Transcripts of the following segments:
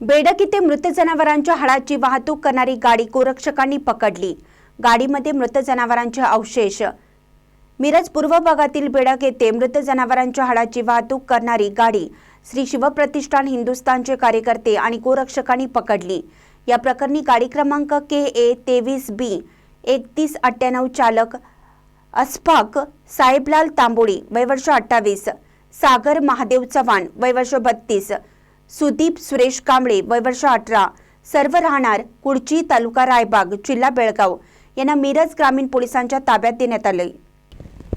बेडक इथे मृत जनावरांच्या हाडाची वाहतूक करणारी गाडी गोरक्षकांनी पकडली. गाडीमध्ये मृत जनावरांचे अवशेष. मिरज पूर्व भागातील बेडक येथे मृत जनावरांच्या हाडाची वाहतूक करणारी गाडी श्री शिवप्रतिष्ठान हिंदुस्थानचे कार्यकर्ते आणि गोरक्षकांनी पकडली. या प्रकरणी गाडी क्रमांक के ए तेवीस बी एकतीस अठ्ठ्याण्णव चालक अस्फाक साहेबलाल तांबोळी वयवर्ष अठ्ठावीस सागर महादेव चव्हाण वयवर्ष बत्तीस सुदीप सुरेश कांबळे वयवर्ष अठरा. सर्व राहणार कुडची तालुका रायबाग जिल्हा बेळगाव. यांना मिरज ग्रामीण पोलिसांच्या ताब्यात देण्यात आले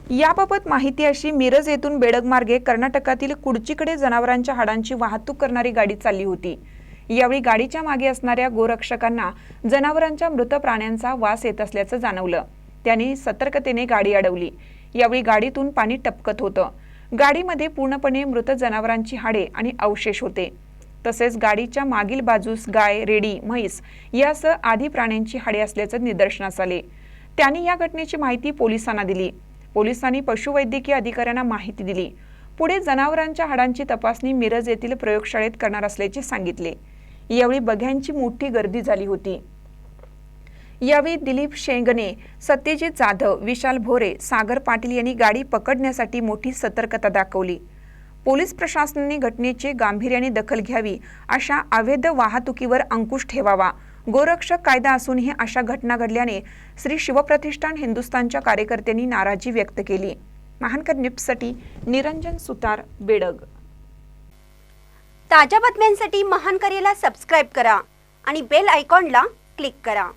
याबाबत माहिती अशी मिरज येथून बेडग मार्गे कर्नाटकातील कुडचीकडे जनावरांच्या हाडांची वाहतूक करणारी गाडी चालली होती. यावेळी गाडीच्या मागे असणाऱ्या गोरक्षकांना जनावरांच्या मृत प्राण्यांचा वास येत असल्याचं जाणवलं. त्यांनी सतर्कतेने गाडी अडवली. यावेळी गाडीतून पाणी टपकत होतं. गाडीमध्ये पूर्णपणे मृत जनावरांची हाडे आणि अवशेष होते. तसेच गाडीच्या मागील बाजूस गाय रेडी म्हैस यासह आधी प्राण्यांची हाडे असल्याचं निदर्शनास आले. त्यांनी या घटनेची माहिती पोलिसांना दिली. पोलिसांनी पशुवैद्यकीय अधिकाऱ्यांना माहिती दिली. पुढे जनावरांच्या हाडांची तपासणी मिरज येथील प्रयोगशाळेत करणार असल्याचे सांगितले. यावेळी बघ्यांची मोठी गर्दी झाली होती. यावेळी दिलीप शेंगणे सत्यजित जाधव विशाल भोरे सागर पाटील यांनी गाडी पकडण्यासाठी मोठी सतर्कता दाखवली. पोलीस प्रशासनाने घटनेचे गांभीर्याने दखल घ्यावी अशा अवैध वाहतुकीवर अंकुश ठेवावा. गोरक्षक कायदा असूनही अशा घटना घडल्याने श्री शिवप्रतिष्ठान हिंदुस्थानच्या कार्यकर्त्यांनी नाराजी व्यक्त केली. महानकर निप्ससाठी निरंजन सुतार बेडग. ताज्या बातम्यांसाठी महान सबस्क्राईब करा आणि बेल आयकॉनला क्लिक करा.